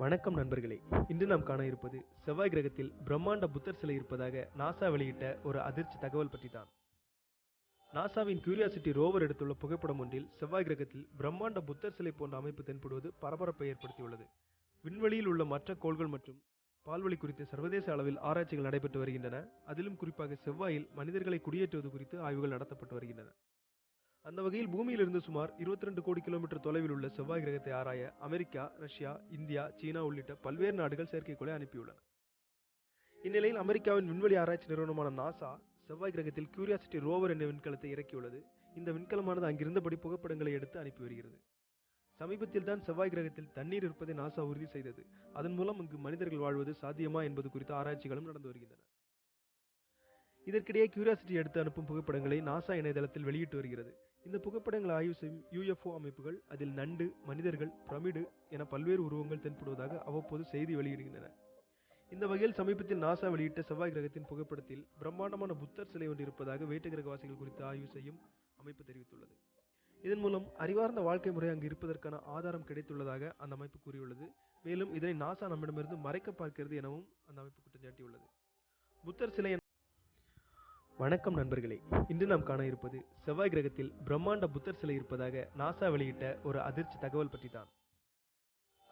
வணக்கம் நண்பர்களே. இன்று நாம் காண இருப்பது செவ்வாய் கிரகத்தில் பிரம்மாண்ட புத்தர் சிலை இருப்பதாக நாசா வெளியிட்ட ஒரு அதிர்ச்சி தகவல் பற்றி தான் நாசாவின் கியூரியாசிட்டி ரோவர் எடுத்துள்ள புகைப்படம் ஒன்றில் செவ்வாய் கிரகத்தில் பிரம்மாண்ட புத்தர் சிலை போன்ற அமைப்பு தென்படுவது பரபரப்பை ஏற்படுத்தியுள்ளது. விண்வெளியில் உள்ள மற்ற கோள்கள் மற்றும் பால்வழி குறித்து சர்வதேச அளவில் ஆராய்ச்சிகள் நடைபெற்று வருகின்றன. அதிலும் குறிப்பாக செவ்வாயில் மனிதர்களை குடியேற்றுவது குறித்து ஆய்வுகள் நடத்தப்பட்டு வருகின்றன. அந்த வகையில் பூமியிலிருந்து சுமார் 22 கோடி கிலோமீட்டர் தொலைவில் உள்ள செவ்வாய் கிரகத்தை ஆராய அமெரிக்கா ரஷ்யா இந்தியா சீனா உள்ளிட்ட பல்வேறு நாடுகள் செயற்கைக்கோளை அனுப்பியுள்ளன. இந்நிலையில் அமெரிக்காவின் விண்வெளி ஆராய்ச்சி நிறுவனமான நாசா செவ்வாய் கிரகத்தில் கியூரியாசிட்டி ரோவர் என்ற விண்கலத்தை இறக்கியுள்ளது. இந்த விண்கலமானது அங்கிருந்தபடி புகைப்படங்களை எடுத்து அனுப்பி வருகிறது. சமீபத்தில் தான் செவ்வாய் கிரகத்தில் தண்ணீர் இருப்பதை நாசா உறுதி செய்தது. அதன் மூலம் அங்கு மனிதர்கள் வாழ்வது சாத்தியமா என்பது குறித்த ஆராய்ச்சிகளும் நடந்து வருகின்றன. இதற்கிடையே கியூரியாசிட்டி எடுத்து அனுப்பும் புகைப்படங்களை நாசா இணையதளத்தில் வெளியிட்டு வருகிறது. இந்த புகைப்படங்களை ஆய்வு செய்யும் யூஎஃப்ஓ அமைப்புகள் அதில் நண்டு மனிதர்கள் பிரமிடு என பல்வேறு உருவங்கள் தென்படுவதாக அவ்வப்போது செய்தி வெளியிடுகின்றன. இந்த வகையில் சமீபத்தில் நாசா வெளியிட்ட செவ்வாய் கிரகத்தின் புகைப்படத்தில் பிரம்மாண்டமான புத்தர் சிலை ஒன்று இருப்பதாக வேட்டு கிரகவாசிகள் குறித்து ஆய்வு செய்யும் அமைப்பு தெரிவித்துள்ளது. இதன் மூலம் அறிவார்ந்த வாழ்க்கை முறை அங்கு இருப்பதற்கான ஆதாரம் கிடைத்துள்ளதாக அந்த அமைப்பு கூறியுள்ளது. மேலும் இதனை நாசா நம்மிடமிருந்து மறைக்க பார்க்கிறது எனவும் அந்த அமைப்பு குற்றம் சாட்டியுள்ளது. புத்தர் சிலை வணக்கம் நண்பர்களே. இன்று நாம் காண இருப்பது செவ்வாய் கிரகத்தில் பிரம்மாண்ட புத்தர் சிலை இருப்பதாக நாசா வெளியிட்ட ஒரு அதிர்ச்சி தகவல் பற்றி தான்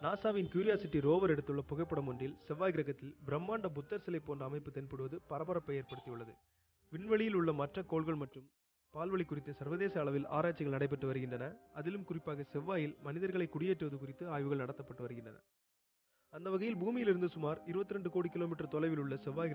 நாசாவின் கியூரியாசிட்டி ரோவர் எடுத்துள்ள புகைப்படம் ஒன்றில் செவ்வாய் கிரகத்தில் பிரம்மாண்ட புத்தர் சிலை போன்ற அமைப்பு தென்படுவது பரபரப்பை ஏற்படுத்தியுள்ளது. விண்வெளியில் உள்ள மற்ற கோள்கள் மற்றும் பால்வழி குறித்து சர்வதேச அளவில் ஆராய்ச்சிகள் நடைபெற்று வருகின்றன. அதிலும் குறிப்பாக செவ்வாயில் மனிதர்களை குடியேற்றுவது குறித்து ஆய்வுகள் நடத்தப்பட்டு வருகின்றன. அந்த வகையில் பூமியிலிருந்து சுமார் 22 கோடி கிலோமீட்டர் தொலைவில் உள்ள செவ்வாய்